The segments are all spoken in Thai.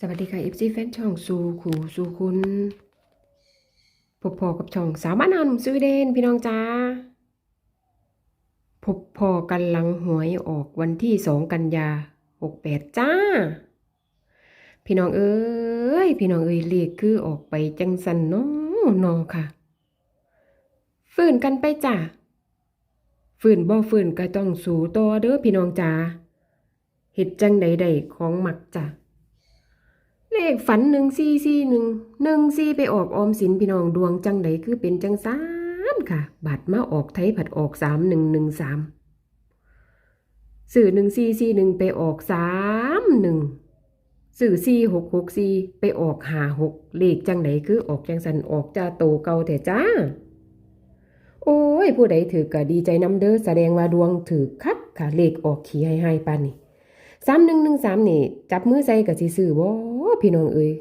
สวัสดีค่ะ FC แฟนช่องสู่ขู่สู่คุณพบพอกับช่องสาวบ้านนอนสวีเดนพี่น้องจ้าพบพอกันหลังหวยออกวันที่สองกันยาหกแปดจ้า พี่น้องเอ้ยพี่น้องเอ้ยเลขคือออกไปจังสันเน้อนอค่ะฟื้นกันไปจ้าฟื้นบ่ฟื้นก็ต้องสู่ต่อเด้อพี่น้องจ้าเฮ็ดจังใดๆของหมักจ้ะ เลขฝันหนึ่งสี่สี่หนึ่งหนึ่งสี่ไปออกออมสินพี่น้องดวงจังใดคือเป็นจังสามค่ะ บัตรมาออกไทยผัดออกสามหนึ่งหนึ่งสามสื่อหนึ่งสี่สี่หนึ่งไปออกสามหนึ่งสื่อสี่หกหกสี่ไปออกหาหกเลขจังใดคือออกจังสันออกจ้าโตเก่าแต่จ้า โอ้ย ผู้ใดถือก็ดีใจน้ำเด้อแสดงว่าดวงถือคักค่ะเลขออกขี่ให้ให้ปานนี่สามหนึ่งหนึ่งสามนี่ จับมือใส่กับสิซื้อบ่ พี่น้องเอ้ย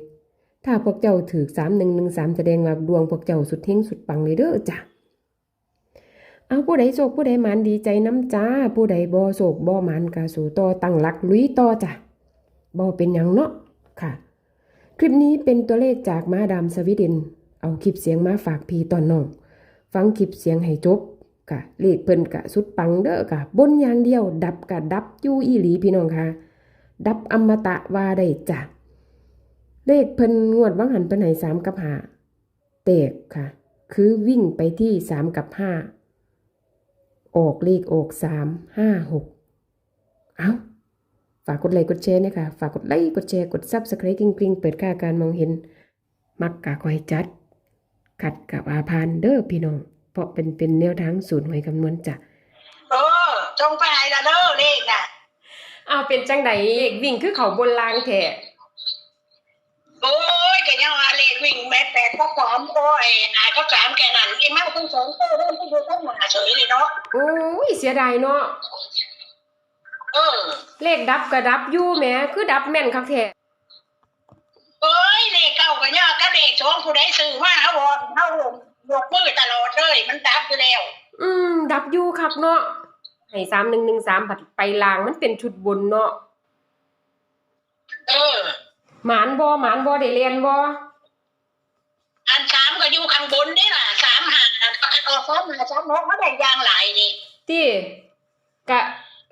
ถ้าพวกเจ้าถือสามหนึ่งหนึ่งสามแสดงว่าดวงพวกเจ้าสุดเฮงสุดปังเลยเด้อจ้ะเอาผู้ใดโศกผู้ใดหมานดีใจน้ำจ้า ผู้ใดบ่โศกบ่หมานกาสู่ต่อตั้งหลักลุยต่อจ้ะบ่เป็นหยังเนาะค่ะ คลิปนี้เป็นตัวเลขจากมาดามสวีเดนเอาคลิปเสียงมาฝากพี่ตอนน้องฟังคลิปเสียงให้จบกะเลขเพิ่นกะสุดปังเด้อกะบนอย่างเดียว ดับกะดับยู่อีหลีพี่น้องค่ะ ดับอมตะว่าได้จ้ะ เลขเพิ่นงวดวังหันเพิ่นให้สามกับห้าแตกค่ะ คือวิ่งไปที่สามกับห้าออกเลขออกสามห้าหกเอาฝากกดไลค์กดแชร์นะคะฝากกดไลค์กดแชร์กดซับสไครต์กริ๊งๆ เปิดค่าการมองเห็น มักกะคอยจัด ขัดกับอาพานเด้อพี่น้อง เพราะเป็นเป็นแนวทางศูนย์หวยคำนวณจ้ะเออจงไปไหนละเด้อเลขน่ะ เอาเป็นจังไดวิ่งคือเขาบนลางแท้ โอ้ยแกยังว่าเลขวิ่งแม่แปดก็พร้อมโอ้ยหายก็สามแกนั่นไอ้แม่ต้องสองโต้เริ่มที่ดูต้องหมาเฉยเลยเนาะโอ้ยเสียดายเนาะเออเลขดับก็ดับอยู่แหมคือดับแม่นคักแท้เอ้ยเลขเก้าก็ยากก็เลขสองผู้ใดซื้อมาเขาวอนเขาลงยกมือตลอดเลยมันดับอยู่แล้ว อืม ดับอยู่คักเนาะให้สามหนึ่งหนึ่งสามผัดไปลางมันเป็นชุดบนเนาะเออ หมานบ่หมานบ่ได้เรียนบ่อันสามก็อยู่ข้างบนนี่ล่ะสามหาประกันออกสามหาสามนกมาได้ยางหลายนี่ที่กะ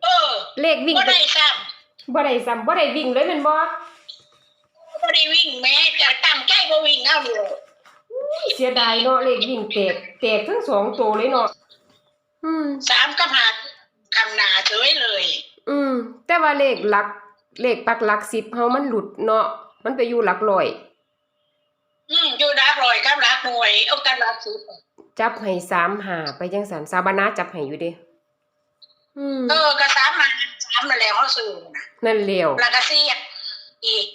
เออ เลขวิ่งก็ไปได้ซ้บ่ได้ซ้ำบ่ได้วิ่งเลยแม่นบ่ำก็ได้วิ่งแม่จะตั้งใจก็วิ่งเอาอยู่เสียดายเนาะเลขวิ่งแตกแตกทั้งสองตัวเลยเนาะอืมสามก็ผ่านคำหนาเฉยเลย อืม แต่ว่าเลขหลักเลขปักหลักสิบเฮามันหลุดเนาะ มันไปอยู่หลักร้อย อืมอยู่รักลอยกับรักหน่วยเอากันรักสิบจับให้สามหาไปจังสันสาบานาจับให้อยู่เด้อืมเออก็สามมาสามมาแล้วเขาซื้อนะนั่นเร็วแล้วก็เสียอีก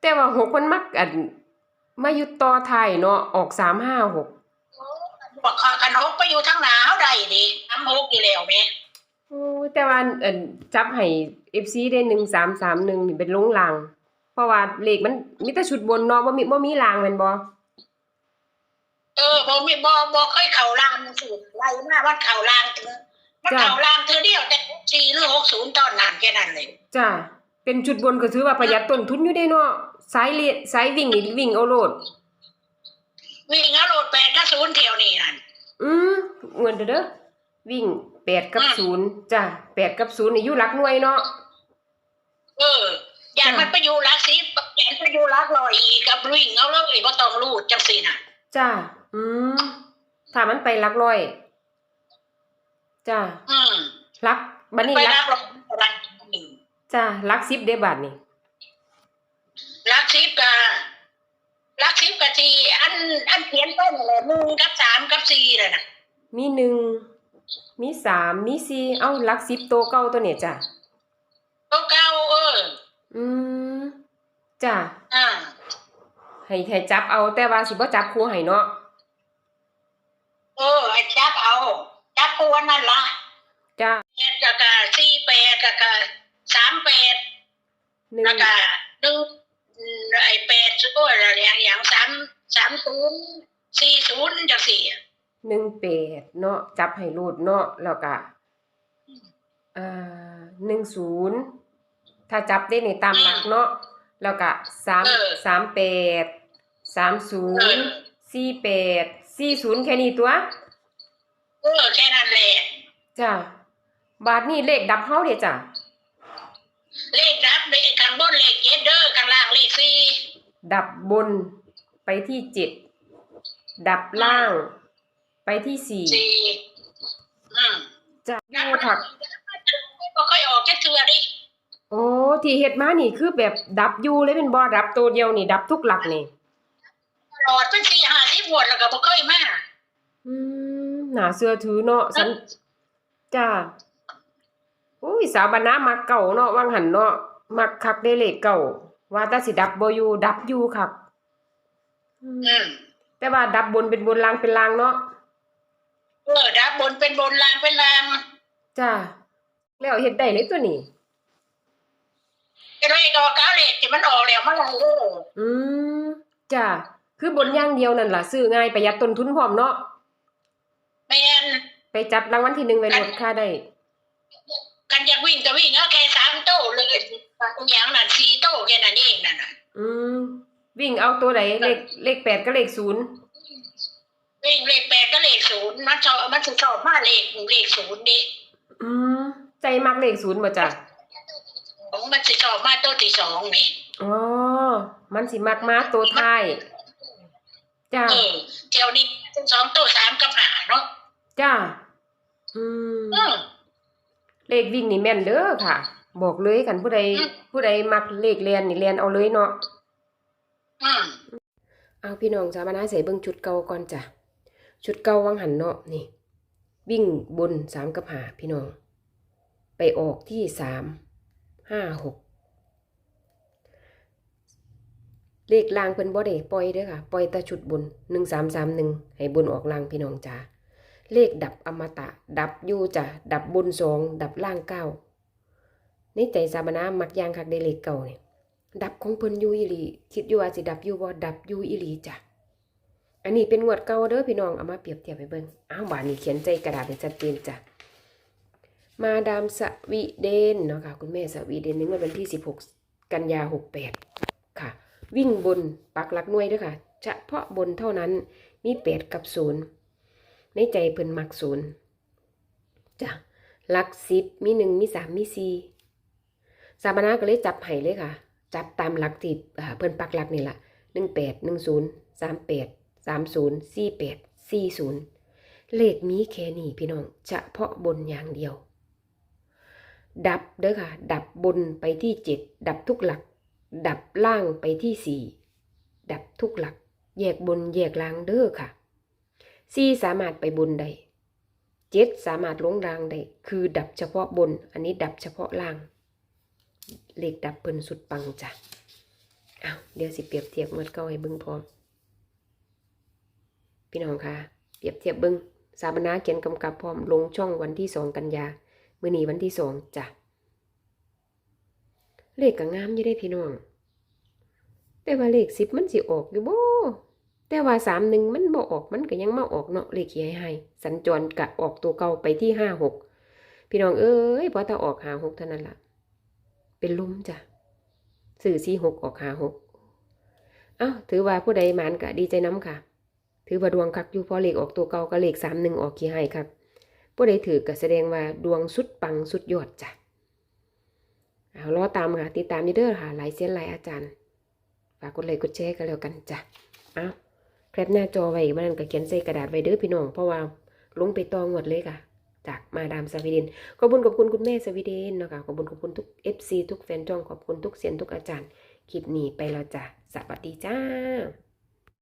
แต่ว่าหกมันมักอันมาอยู่ต่อไทายเนาะออกสามห้าหกบอกขอกันฮกไปอยู่ทั้งหนาวได้ดิทำฮกอยู่แล้วแม่โอ้ยแต่ว่าอันจับให้เอฟซีได้หนึ่งสามสามหนึ่งนี่เป็นลงลาง เพราะว่าเลขมันมีแต่ชุดบนเนาะบ่มีบ่มีลางแม่นบ่เออบ่มีบ่บ่เคยเข่าลามสิไล่มาวัดเข่าลามถึงมันเข่าลามเธอเดียวแต่สี่หรือหกศูนย์ตอนนั้นแค่นั้นเลยจ้าเป็นชุดบนก็ถือว่าประหยัดต้นทุนอยู่เด้เนาะสายเลียสายวิ่งนี่วิ่งเอาโลดวิ่งเอาโหลดแปดก็ศูนย์เที่ยวนี่นั่นอืมเงินเด้อเด้อวิ่งแปดกับอืมศูนย์จ้ะแปดกับศูนย์นี่อยู่หลักหน่วยเนาะเออ อย่างมันไปอยู่รักสิบแกนไปอยู่รักลอยอีกกับวิ่งเอาเลยบ่ต้องรูดจังสิน่ะ จ้ะอืมถ้ามันไปหลักร้อย จ้ะอืมหลักบัดนี้ไปหลัรักกลอยรักหนึ่งจ้ะหลักสิบเด้บาทนี่รักทิพย์กับรักทิพย์กับทีอันอันเขียนต้นเลยหนึ่งกับสามกับสี่เลยนะมีหนึ่งมีสามมีสี่เอ้าหลักสิบโตวเก้าตัวเนี่ยจ้ะตัวเก้าเออ อืม จ้ะ อ่า ให้ให้จับเอาแต่ว่าสิบ่จับคู่ให้เนาะ เออไอ้จับเอา จับตัวนั่นละจ้ะแปดกับกะสี่แปดกับกะสามแปดหนึ่งแล้วก็หนึ่งอืมไอ้แปดโอ้ยอะไรอย่างอย่างสามสามศูนย์สี่ศูนย์จังสี่อะหนึ่งแปดเนาะจับให้รูดเนาะแล้วก็อ่าหนึ่งศูนย์ ถ้าจับได้ในตามหลักเนาะแล้วก็สามเออสามแปดสามศูเอนย์อสี่แปดสี่ศูนย์แค่นี้ตัวเออแค่นั้นแหละจ้ะบาทนี่เลขดับเฮาเด้จ้ะเลขดับเลขข้างบนเลขเจ็ดเด้อข้างล่างเลขสี่ดับบนไปที่เจ็ดดับล่าง ไปที่สี่สี่อืมจ้ะอยู่ค่ะบ่ค่อยออกแค่เทื่อดิ โอ้ที่เฮ็ดมานี่คือแบบดับอยู่เลยเป็นบ่ดับตัวเดียวนี่ ดับทุกหลักนี่ตลอดเป็นสี่ห้าสิบงวดแล้วก็บ่เคยมาอืมน่าเชื่อถือเนาะสันจ้าอุ้ยสาวบรรณามักเก่าเนาะว่างหันเนาะมักคักได้เลขเก่า ว่าแต่สิดับบ่อยู่ดับอยู่คักอืมอืมแต่ว่าดับบนเป็นบนล่างเป็นล่างเนาะเออดับบนเป็นบนล่างเป็นล่างจ้าแล้วเฮ็ดได้เลยตัวนี้ ไอ้ไรก็เก้าเลขที่มันออกแล้วมันอะไรเด้ออืมจ้าคือบนอย่างเดียวนั่นล่ะซื้อง่ายประหยัดต้นทุนพร้อมเนาะแม่นไปจับรางวัลที่หนึ่งไว้ลดค่าได้กันอยากวิ่งก็วิ่งเอาแค่สามโต้เลยอย่างนั้นสี่โต้แค่นั้นเองนั่นน่ะอืมวิ่งเอาตัวไหนเลขเลขแปดกับเลขศูนย์วิ่งเลขแปดก็เลขศูนย์มันชอบมันจะชอบมาเลขเลขศูนย์ดิอืมใจมักเลขศูนย์บ่จ้ะ ของมันจะชอบมาตัวที่สองนี่อ๋อ มันสิมักมาตัวท้ายจ้าเออเที่ยวนี้สองตัวสามกับหาเนาะจ้า อืมอืมเลขวิ่งนี่แม่นเด้อค่ะ บอกเลยกันผู้ใดอืมผู้ใดมักเลขเรียนนี่เรียนเอาเลยเนาะอืมเอาพี่น้องสามานาใส่เบิ่งชุดเก่าก่อนจ้ะชุดเก่าวังหันเนาะนี่ วิ่งบนสามกับหาพี่น้อง ไปออกที่สาม ห้าหกเลขล่างเพิ่นบ่ได้ปล่อยเด้อค่ะ ปล่อยแต่ชุดบนหนึ่งสามสามหนึ่งให้บนออกล่างพี่น้องจ้าเลขดับอมตะ ดับยู่จ้ะดับบนสองดับล่างเก้าในใจสามนามักยางคักได้เลขเก่าเนี่ยดับของเพิ่นยู่อีหลีคิดอยู่ว่าสิดับยู่บ่ดับยู่อีหลีจ้ะอันนี้เป็นงวดเก่าเด้อพี่น้องเอามาเปรียบเทียบให้เบิ่งอ้าวบาดนี้เขียนใจกระดาษให้ชัดเจนจ้ะ มาดามสวีเดนเนาะค่ะคุณแม่สวีเดนในงวดวันที่ 16 กันยา 68 ค่ะ วิ่งบนปักหลักหน่วยด้วยค่ะ เฉพาะบนเท่านั้นมีแปดกับศูนย์ในใจเพิ่นมักศูนย์จ้ะหลักสิบมีหนึ่งมีสามมีสี่สามนาก็เลยจับไห้เลยค่ะ จับตามหลักที่เพิ่นปักหลักนี่แหละหนึ่งแปดหนึ่งศูนย์สามแปดสามศูนย์สี่แปดสี่ศูนย์เลขมีแค่นี้พี่น้องเฉพาะบนอย่างเดียว ดับเด้อค่ะ ดับบนไปที่เจ็ดดับทุกหลัก ดับล่างไปที่สี่ดับทุกหลัก แยกบนแยกล่างเด้อค่ะสี่สามารถไปบนได้เจ็ดสามารถลงล่างได้คือดับเฉพาะบน อันนี้ดับเฉพาะล่าง เลขดับเพิ่นสุดปังจ้ะเอาเดี๋ยวสิเปรียบเทียบเมื่อเก้าให้บิ่งพร้อม พี่น้องคะเปรียบเทียบบิ่งสาบนาเขียนกำกับพร้อมลงช่องวันที่สองกันยา มื้อนี้วันที่สองจ้ะเลขก็งามอยู่ได้พี่น้อง แต่ว่าเลขสิบมันสิออกอยู่บ่แต่ว่าสามหนึ่งมันบ่ออกมันก็ยังมาออกเนาะเลขเขียให้สัญจรกะออกตัวเก่าไปที่ห้าหกพี่น้องเอ้ยพอถ้าออกหาหกเท่านั้นล่ะ เป็นลุมจ้ะสื่อสี่หกออกหาหกเอ้าถือว่าผู้ใดหมานกะดีใจน้ำค่ะ ถือว่าดวงคักอยู่พอเลขออกตัวเก่าก็เลขสามหนึ่งออกขี้ให้ครับ ผู้ใดถือก็แสดงว่าดวงสุดปังสุดยอดจ้ะเอารอตามค่ะติดตามนี่เด้อค่ะหลายเส้นหลายอาจารย์ฝากกดไลค์กดแชร์กันแล้วกันจ้ะเอาแคปหน้าจอไว้มันก็เขียนใส่กระดาษไว้เด้อพี่น้องเพราะว่าลงไปตองวดเลยค่ะ จากมาดามสวีเดนขอบคุณขอบคุณคุณแม่สวีเดนเนาะค่ะขอบคุณขอบคุณทุก FC ทุกแฟนจ้องขอบคุณทุกเสียนทุกอาจารย์คลิปนี้ไปแล้วจ้ะสวัสดีจ้า